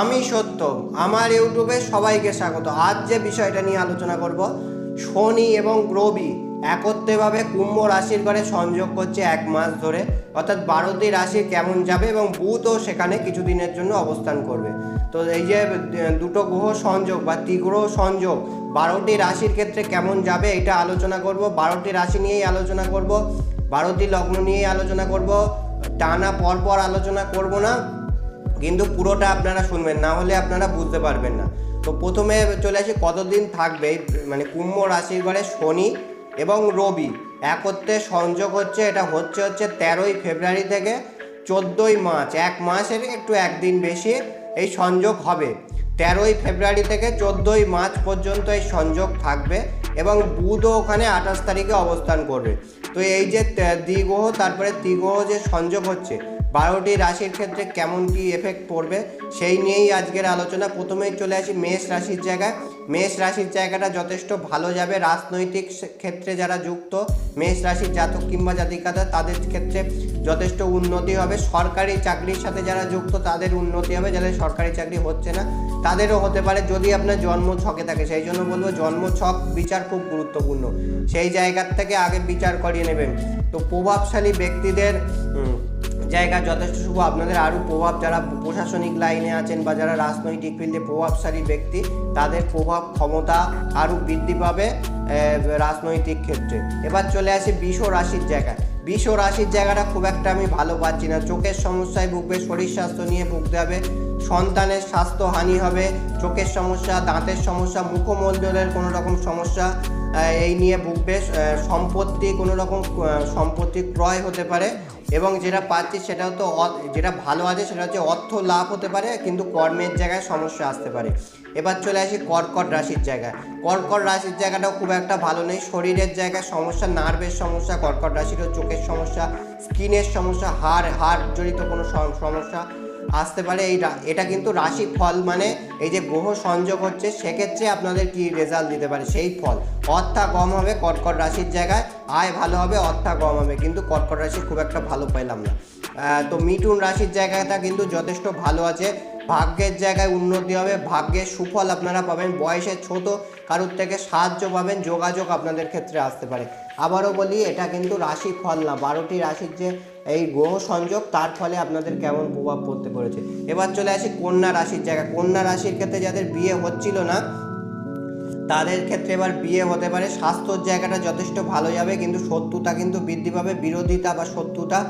আমি সত্য, আমার ইউটিউবে সবাইকে স্বাগত। আজ যে বিষয়টা নিয়ে আলোচনা করব, শনি এবং রবি একত্রেভাবে কুম্ভ রাশির ঘরে সংযোগ করছে এক মাস ধরে। অর্থাৎ বারোটি রাশি কেমন যাবে এবং বুধও সেখানে কিছুদিনের জন্য অবস্থান করবে। তো এই যে দুটো গ্রহ সংযোগ বা ত্রিগ্রহ সংযোগ, বারোটি রাশির ক্ষেত্রে কেমন যাবে এটা আলোচনা করব। বারোটি রাশি নিয়েই আলোচনা করব, বারোটি লগ্ন নিয়েই আলোচনা করব, টানা পরপর আলোচনা করব না। কিন্তু পুরোটা আপনারা শুনবেন, না হলে আপনারা বুঝতে পারবেন না। তো প্রথমে চলে আসি, কতদিন থাকবে? মানে কুম্ভ রাশির ঘরে শনি এবং রবি। একত্রে সংযোগ হচ্ছে, এটা হচ্ছে হচ্ছে তেরোই ফেব্রুয়ারি থেকে চোদ্দোই মার্চ। এক মাসের একটু একদিন বেশি এই সংযোগ হবে। তেরোই ফেব্রুয়ারি থেকে চোদ্দোই মার্চ পর্যন্ত এই সংযোগ থাকবে এবং বুধও ওখানে আঠাশ তারিখে অবস্থান করবে। তো এই যে দ্বিগ্রহ, তারপরে ত্রিগ্রহ যে সংযোগ হচ্ছে বারোটি রাশির ক্ষেত্রে কেমন কি এফেক্ট পড়বে, সেই নিয়েই আজকের আলোচনা। প্রথমেই চলে আসি মেষ রাশির জায়গায়। মেষ রাশির জায়গাটা যথেষ্ট ভালো যাবে। রাজনৈতিক ক্ষেত্রে যারা যুক্ত, মেষ রাশির জাতক কিংবা জাতিকাতা, তাদের ক্ষেত্রে যথেষ্ট উন্নতি হবে। সরকারি চাকরির সাথে যারা যুক্ত, তাদের উন্নতি হবে। যাদের সরকারি চাকরি হচ্ছে না, তাদেরও হতে পারে যদি আপনার জন্ম ছকে থাকে। সেই জন্য বলব জন্ম ছক বিচার খুব গুরুত্বপূর্ণ। সেই জায়গার থেকে আগে বিচার করিয়ে নেবেন। তো প্রভাবশালী ব্যক্তিদের জায়গা যথেষ্ট শুভ। আপনাদের আরও প্রভাব, যারা প্রশাসনিক লাইনে আছেন বা যারা রাজনৈতিক ফিল্ডে প্রভাবশালী ব্যক্তি, তাদের প্রভাব ক্ষমতা আরও বৃদ্ধি পাবে রাজনৈতিক ক্ষেত্রে। এবার চলে আসি বিষ রাশির জায়গায়। বিষ রাশির জায়গাটা খুব একটা আমি ভালো পাচ্ছি না। চোখের সমস্যায় ভুগবে, শরীর স্বাস্থ্য নিয়ে ভুগতে হবে সন্তানের স্বাস্থ্য হানি হবে, চোখের সমস্যা, দাঁতের সমস্যা, মুখমণ্ডলের কোনো রকম সমস্যা এই নিয়ে ভুগবে। সম্পত্তি কোনো রকম সম্পত্তি ক্রয় হতে পারে এবং যেটা পাচ্ছি সেটা তো যেটা ভালো আছে সেটা হচ্ছে অর্থ লাভ হতে পারে, কিন্তু কর্মের জায়গায় সমস্যা আসতে পারে। এবার চলে আসি কর্কট রাশির জায়গায়। কর্কট রাশির জায়গাটাও খুব একটা ভালো নেই। শরীরের জায়গায় সমস্যা, নার্ভের সমস্যা, কর্কট রাশিরও চোখের সমস্যা, স্কিনের সমস্যা, হাড় হাড় জড়িত কোনো সমস্যা আসতে পারে। এই এটা কিন্তু রাশি ফল মানে এই যে গ্রহ সংযোগ হচ্ছে, সেক্ষেত্রে আপনাদের কি রেজাল্ট দিতে পারে? সেই ফল। অর্থা কম হবে, কর্কট রাশির জায়গায় আয় ভালো হবে, অর্থা কম হবে। কিন্তু কর্কট রাশি খুব একটা ভালো পাইলাম না। তো মিটুন রাশির জায়গাটা কিন্তু যথেষ্ট ভালো আছে। ভাগ্যের জায়গায় উন্নতি হবে, ভাগ্যের সুফল আপনারা পাবেন। বয়সের ছোট, কারোর থেকে সাহায্য পাবেন, যোগাযোগ আপনাদের ক্ষেত্রে আসতে পারে। আবারও বলি, এটা কিন্তু রাশি ফল না। বারোটি রাশির যে এই গ্রহ সংযোগ, তার ফলে আপনাদের কেমন প্রভাব পড়তে পড়েছে। এবার চলে আসি কন্যা রাশির জায়গা কন্যা রাশির ক্ষেত্রে যাদের বিয়ে হচ্ছিল না, তাদের ক্ষেত্রে এবার বিয়ে হতে পারে। স্বাস্থ্যর জায়গাটা যথেষ্ট ভালো যাবে, কিন্তু শত্রুতা কিন্তু বৃদ্ধি পাবে। বিরোধিতা বা শত্রুতা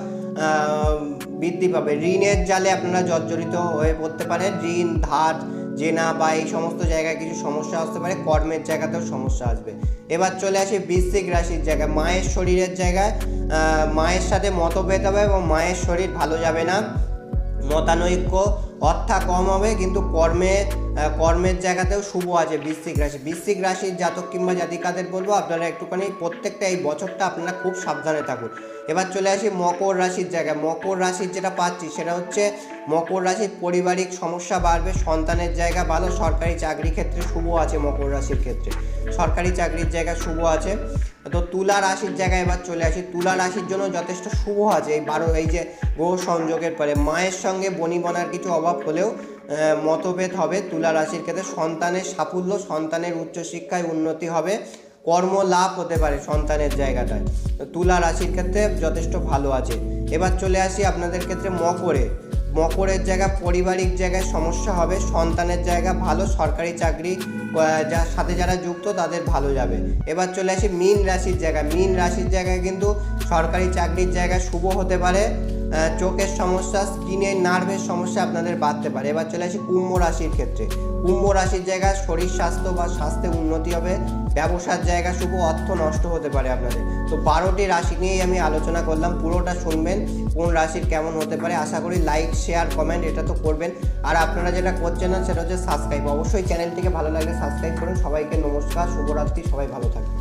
বৃদ্ধি পাবে। ঋণের জালে আপনারা জর্জরিত হয়ে পড়তে পারেন। ঋণ, ধার জেনা বা এই সমস্ত জায়গায় কিছু সমস্যা আসতে পারে, কর্মের জায়গাতেও সমস্যা আসবে। এবার চলে আসি বৃশ্চিক রাশির জায়গায়। মায়ের শরীরের জায়গায় মায়ের সাথে মতভেদ হবে এবং মায়ের শরীর ভালো যাবে না। মতানৈক্য অর্থা কম হবে, কিন্তু কর্মে কর্মের জায়গাতেও শুভ আছে বৃশ্চিক রাশি। বৃশ্চিক রাশির জাতক কিংবা জাতিকাদের বলব, আপনারা একটুখানি প্রত্যেকটা এই বছরটা আপনারা খুব সাবধানে থাকুন। এবার চলে আসি মকর রাশির জায়গায়। মকর রাশির যেটা পাচ্ছি সেটা হচ্ছে, মকর রাশির পারিবারিক সমস্যা বাড়বে, সন্তানের জায়গা ভালো, সরকারি চাকরি ক্ষেত্রে শুভ আছে মকর রাশির ক্ষেত্রে। সরকারি চাকরির জায়গা শুভ আছে। তো তুলা রাশির জায়গায় এবার চলে আসি। তুলা রাশির জন্য যথেষ্ট শুভ আছে। এই বারো, এই যে গ্রহ সংযোগের পরে মায়ের সঙ্গে বনিবনার কিছু অভাব হলেও মতভেদ হবে তুলা রাশির ক্ষেত্রে সন্তানের সাফল্য, সন্তানের উচ্চশিক্ষায় উন্নতি হবে। কর্ম লাভ হতে পারে সন্তানের জায়গাটায়। তুলা রাশির ক্ষেত্রে যথেষ্ট ভালো আছে। এবার চলে আসি আপনাদের ক্ষেত্রে মকরে। মকরের জায়গা পারিবারিক জায়গায় সমস্যা হবে, সন্তানের জায়গা ভালো, সরকারি চাকরি যার সাথে যারা যুক্ত তাদের ভালো যাবে। এবার চলে আসি মীন রাশির জায়গা। মীন রাশির জায়গায় কিন্তু সরকারি চাকরির জায়গায় শুভ হতে পারে। চোখের সমস্যা, স্কিনের নার্ভের সমস্যা আপনাদের বাড়তে পারে। এবার চলে আসি কুম্ভ রাশির ক্ষেত্রে। কুম্ভ রাশির জায়গায় শরীর স্বাস্থ্য বা স্বাস্থ্যে উন্নতি হবে। ব্যবসার জায়গা শুভ, অর্থ নষ্ট হতে পারে আপনাদের। তো বারোটি রাশি নিয়েই আমি আলোচনা করলাম। পুরোটা শুনবেন, কোন রাশির কেমন হতে পারে। আশা করি লাইক শেয়ার কমেন্ট এটা তো করবেন। আর আপনারা যেটা করছেন না, সেটা হচ্ছে সাবস্ক্রাইব অবশ্যই চ্যানেলটিকে ভালো লাগলে সাবস্ক্রাইব করুন। সবাইকে নমস্কার, শুভরাত্রি, সবাই ভালো থাকবেন।